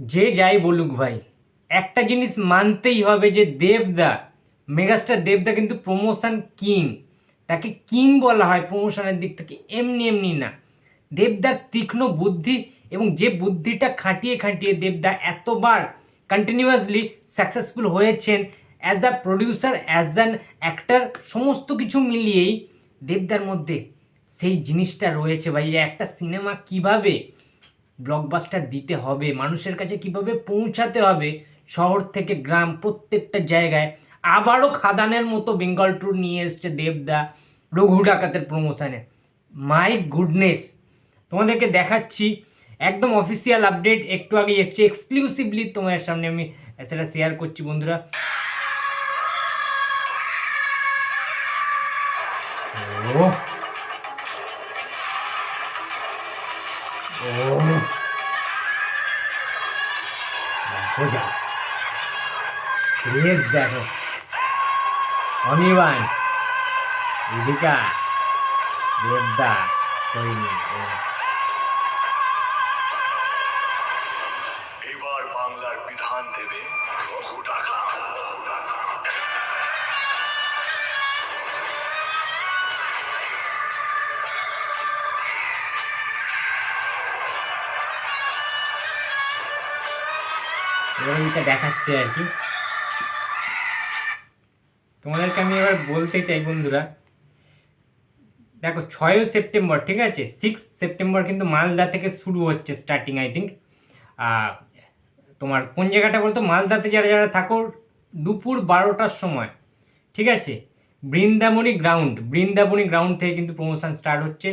যে যাই বলুক ভাই, একটা জিনিস মানতেই হবে যে দেবদা, মেগাস্টার দেবদা কিন্তু প্রমোশন কিং তাকে কিং বলা হয় প্রমোশনের দিক থেকে, এমনি এমনি না। দেবদার তীক্ষ্ণ বুদ্ধি এবং যে বুদ্ধিটা খাটিয়ে খাটিয়ে দেবদা এতবার কন্টিনিউয়াসলি সাকসেসফুল হয়েছেন as a producer as an actor সমস্ত কিছু মিলিয়েই দেবদার মধ্যে সেই জিনিসটা রয়েছে ভাই একটা সিনেমা কীভাবে ব্লকবাস্টার দিতে হবে। মানুষের কাছে কীভাবে পৌঁছাতে হবে? শহর থেকে গ্রাম প্রত্যেকটা জায়গায় আবারও খাদানের মতো বেঙ্গল ট্যুর নিয়ে এসছে দেবদা রঘু ডাকাতের প্রমোশনে মাই গুডনেস তোমাদেরকে দেখাচ্ছি একদম অফিসিয়াল আপডেট একটু আগে এসছে এক্সক্লুসিভলি তোমাদের সামনে আমি সেটা শেয়ার করছি বন্ধুরা। ও! ক্রেজ দেখো। অনির্বাণ ইদিকা দেবদা করিনি এবার বাংলার বিধান দেবে দেখাচ্ছে আর কি। তোমাদেরকে আমি এবার বলতে চাই বন্ধুরা। দেখো ছয় সেপ্টেম্বর, ঠিক আছে? সিক্স সেপ্টেম্বর কিন্তু মালদা থেকে শুরু হচ্ছে স্টার্টিং আই থিঙ্ক তোমার কোন জায়গাটা বলতো? মালদাতে যারা যারা থাকো, দুপুর বারোটার সময়, ঠিক আছে? বৃন্দাবনী গ্রাউন্ড বৃন্দাবনী গ্রাউন্ড থেকে কিন্তু প্রমোশন স্টার্ট হচ্ছে।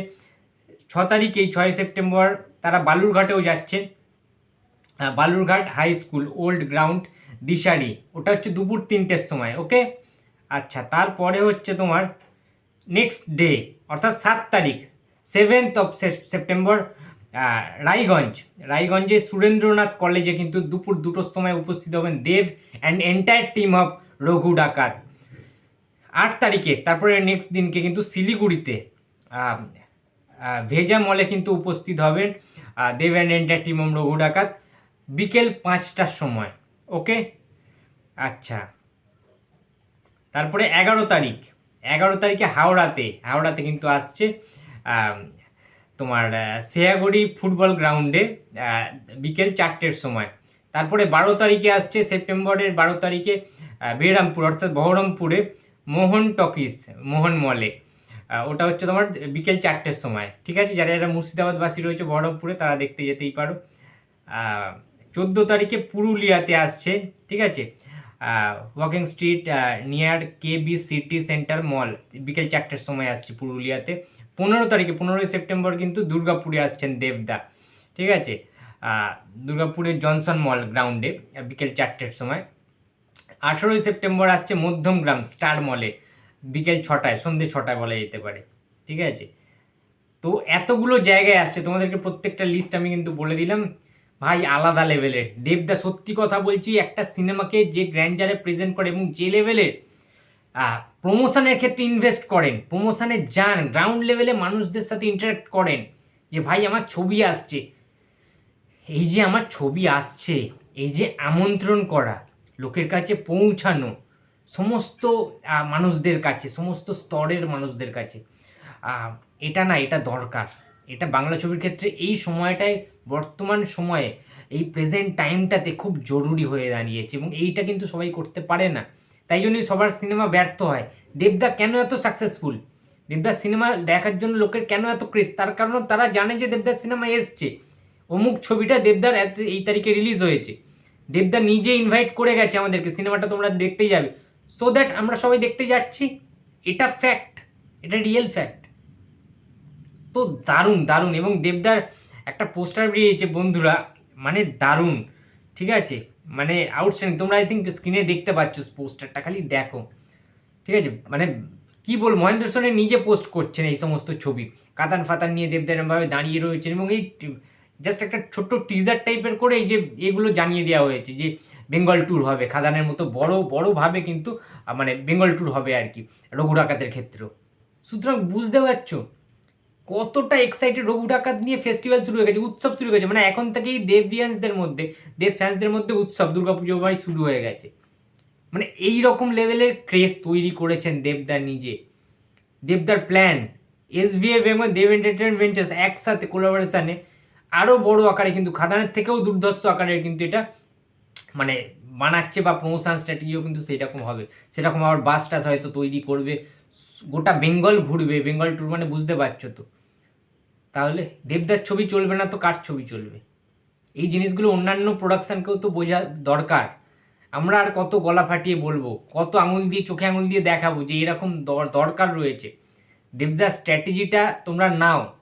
ছ তারিখে ছয় সেপ্টেম্বর, তারা বালুরঘাটেও যাচ্ছে। Balurghat high school old ground দিশারি, ওটা হচ্ছে দুপুর তিনটের সময় ওকে আচ্ছা তারপরে হচ্ছে তোমার নেক্সট ডে অর্থাৎ সাত তারিখ সেভেন্থ অফ সেপ্টেম্বর রায়গঞ্জ। রায়গঞ্জে সুরেন্দ্রনাথ কলেজে কিন্তু দুপুর দুটোর সময় উপস্থিত হবেন Dev and entire team of Raghu Dakat. আট তারিখে, তারপরে নেক্সট দিনকে কিন্তু শিলিগুড়িতে ভেজা মলে কিন্তু উপস্থিত হবেন Dev and entire team of Raghu Dakat, বিকেল পাঁচটার সময় ওকে আচ্ছা। তারপরে এগারো তারিখ। এগারো তারিখে হাওড়াতে হাওড়াতে কিন্তু আসছে তোমার সেয়াগড়ি ফুটবল গ্রাউন্ডে বিকেল চারটের সময়। তারপরে বারো তারিখে আসছে, সেপ্টেম্বরের বারো তারিখে বেরামপুর অর্থাৎ বহরমপুরে মোহন টকিস মোহন মলে। ওটা হচ্ছে তোমার বিকেল চারটের সময়। ঠিক আছে? যারা যারা মুর্শিদাবাদবাসী রয়েছে বহরমপুরে, তারা দেখতে যেতেই পারো। চোদ্দ তারিখে পুরুলিয়াতে আসছে, ঠিক আছে? Walking street near K B City Centre mall বিকেল চারটের সময় আসছে পুরুলিয়াতে। পনেরো তারিখে, পনেরোই সেপ্টেম্বর কিন্তু দুর্গাপুরে আসছেন দেবদা, ঠিক আছে? দুর্গাপুরের জনসন মল গ্রাউন্ডে বিকেল চারটের সময়। আঠেরোই সেপ্টেম্বর আসছে মধ্যমগ্রাম স্টার মলে বিকেল ছটায় সন্ধ্যে ছটায় বলা যেতে পারে, ঠিক আছে? তো এতগুলো জায়গায় আসছে, তোমাদেরকে প্রত্যেকটা লিস্ট আমি কিন্তু বলে দিলাম। ভাই, আলাদা লেভেলের। দেবদা, সত্যি কথা বলছি, একটা সিনেমাকে যে গ্র্যান্ডারে প্রেজেন্ট করে এবং যে লেভেলের প্রমোশনের ক্ষেত্রে ইনভেস্ট করেন প্রমোশনে যান গ্রাউন্ড লেভেলে মানুষদের সাথে ইন্টারাক্ট করেন, যে ভাই, আমার ছবি আসছে। এই যে আমার ছবি আসছে, এই যে আমন্ত্রণ করা, লোকের কাছে পৌঁছানো, সমস্ত মানুষদের কাছে, সমস্ত স্তরের মানুষদের কাছে এটা না, এটা দরকার। এটা বাংলা ছবির ক্ষেত্রে এই সময়টায়, বর্তমান সময়ে, এই প্রেজেন্ট টাইমটাতে খুব জরুরি হয়ে দাঁড়িয়েছে এবং এইটা কিন্তু সবাই করতে পারে না। তাই জন্যই সবার সিনেমা ব্যর্থ হয়। দেবদা কেন এত সাকসেসফুল দেবদার সিনেমা দেখার জন্য লোকের কেন এত ক্রেজ তার কারণ তারা জানে যে দেবদার সিনেমা এসছে। অমুক ছবিটা দেবদার এই তারিখে রিলিজ হয়েছে। দেবদা নিজে ইনভাইট করে গেছে আমাদেরকে। সিনেমাটা তোমরা দেখতেই যাবে। সো দ্যাট আমরা সবাই দেখতে যাচ্ছি। এটা ফ্যাক্ট এটা রিয়েল ফ্যাক্ট তো দারুণ দারুণ। এবং দেবদার একটা পোস্টার বেরিয়েছে বন্ধুরা মানে দারুণ, ঠিক আছে? মানে আউটস্ট্যান্ডিং তোমরা আই থিঙ্ক স্ক্রিনে দেখতে পাচ্ছ পোস্টারটা খালি দেখো, ঠিক আছে? মানে কি বল, মহেন্দ্র সোনি নিজে পোস্ট করছেন এই সমস্ত ছবি। কাতান ফাতান নিয়ে দেবদার এরমভাবে দাঁড়িয়ে রয়েছেন এবং এই জাস্ট একটা ছোট্ট টিজার টাইপের করে এই যে এগুলো জানিয়ে দেওয়া হয়েছে যে বেঙ্গল ট্যুর হবে। খাদানের মতো বড় বড়ভাবে কিন্তু মানে বেঙ্গল ট্যুর হবে আর কি রঘু ডাকাতের ক্ষেত্রেও। সুতরাং বুঝতে পারছ? কতটা এক্সাইটেড রঘু ডাকাত নিয়ে ফেস্টিভ্যাল শুরু হয়ে গেছে, উৎসব শুরু হয়ে গেছে মানে এখন থেকেই দেবভিয়ান্সদের মধ্যে, দেব ফ্যান্সদের মধ্যে উৎসব দুর্গাপুজো ভাই শুরু হয়ে গেছে। মানে এই রকম লেভেলের ক্রেজ তৈরি করেছেন দেবদার নিজে। দেবদার প্ল্যান এস ভি এফ এবং দেব এন্টারটেনমেন্ট ভেঞ্চার্স একসাথে কোলাবোরেশনে আরও বড় আকারে কিন্তু, খাদানের থেকেও দুর্ধর্ষ আকারে কিন্তু এটা মানে বানাচ্ছে বা প্রমোশন স্ট্র্যাটেজিও কিন্তু সেরকম হবে। সেরকম আবার বাস টাস হয়তো তৈরি করবে, গোটা বেঙ্গল ঘুরবে, বেঙ্গল ট্যুর মানে বুঝতে পারছ তো। তাহলে দেবদার ছবি চলবে না তো কার ছবি চলবে? এই জিনিসগুলো অন্যান্য প্রোডাকশানকেও তো বোঝা দরকার। আমরা আর কত গলা ফাটিয়ে বলব, কত আঙুল দিয়ে, চোখে আঙুল দিয়ে দেখাবো যে এরকম দর- দরকার রয়েছে। দেবদার স্ট্র্যাটেজিটা তোমরা নাও।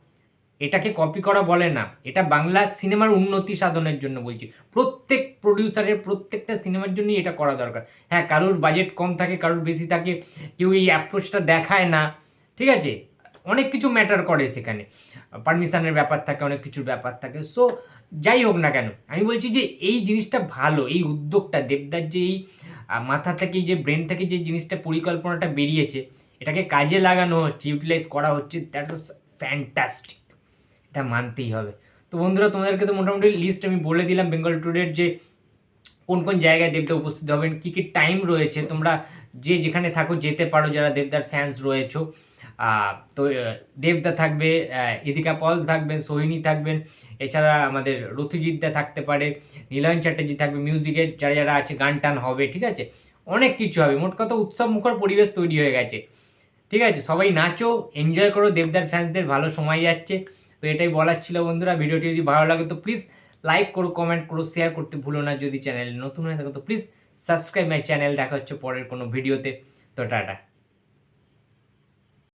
এটাকে কপি করা বলে না। এটা বাংলা সিনেমার উন্নতি সাধনের জন্য বলছি। প্রত্যেক প্রডিউসারের প্রত্যেকটা সিনেমার জন্যই এটা করা দরকার। হ্যাঁ কারোর বাজেট কম থাকে, কারোর বেশি থাকে, কেউ এই অ্যাপ্রোচটা দেখায় না। ঠিক আছে? অনেক কিছু ম্যাটার করে সেখানে। পারমিশনের ব্যাপার থাকে, অনেক কিছুর ব্যাপার থাকে। সো যাই হোক না কেন, আমি বলছি যে এই জিনিসটা ভালো, এই উদ্যোগটা, দেবদার যে এই মাথা থেকে যে ব্রেন থেকে যে জিনিসটা পরিকল্পনাটা বেরিয়েছে, এটাকে কাজে লাগানো হচ্ছে ইউটিলাইজ করা হচ্ছে দ্যাট ওয়াজ ফ্যান্টাস্টিক এটা মানতেই হবে। তো বন্ধুরা, তোমাদেরকে তো মোটামুটি লিস্ট আমি বলে দিলাম বেঙ্গল ট্যুরের যে কোন কোন জায়গায় দেবদা উপস্থিত হবেন, কী কী টাইম রয়েছে, তোমরা যে যেখানে থাকো, যেতে পারো, যারা দেবদার ফ্যান্স রয়েছো। তো দেবদা থাকবে ইদিকা পল থাকবেন সোহিনী থাকবেন, এছাড়া আমাদের রথিজিৎদা থাকতে পারে, নীলয়ন চ্যাটার্জি থাকবে মিউজিকের যারা যারা আছে, গান টান হবে, ঠিক আছে? অনেক কিছু হবে, মোট কথা উৎসব মুখর পরিবেশ তৈরি হয়ে গেছে, ঠিক আছে? সবাই নাচো এনজয় করো, দেবদার ফ্যান্সদের ভালো সময় যাচ্ছে, তো এটাই বলার ছিল বন্ধুরা, ভিডিওটি যদি ভালো লাগে তো প্লিজ লাইক করো কমেন্ট করো শেয়ার করতে ভুলো না যদি চ্যানেল নতুন হয়ে থাকো তো প্লিজ সাবস্ক্রাইব মাই চ্যানেল দেখা হচ্ছে পরের কোনো ভিডিওতে তো টাটা।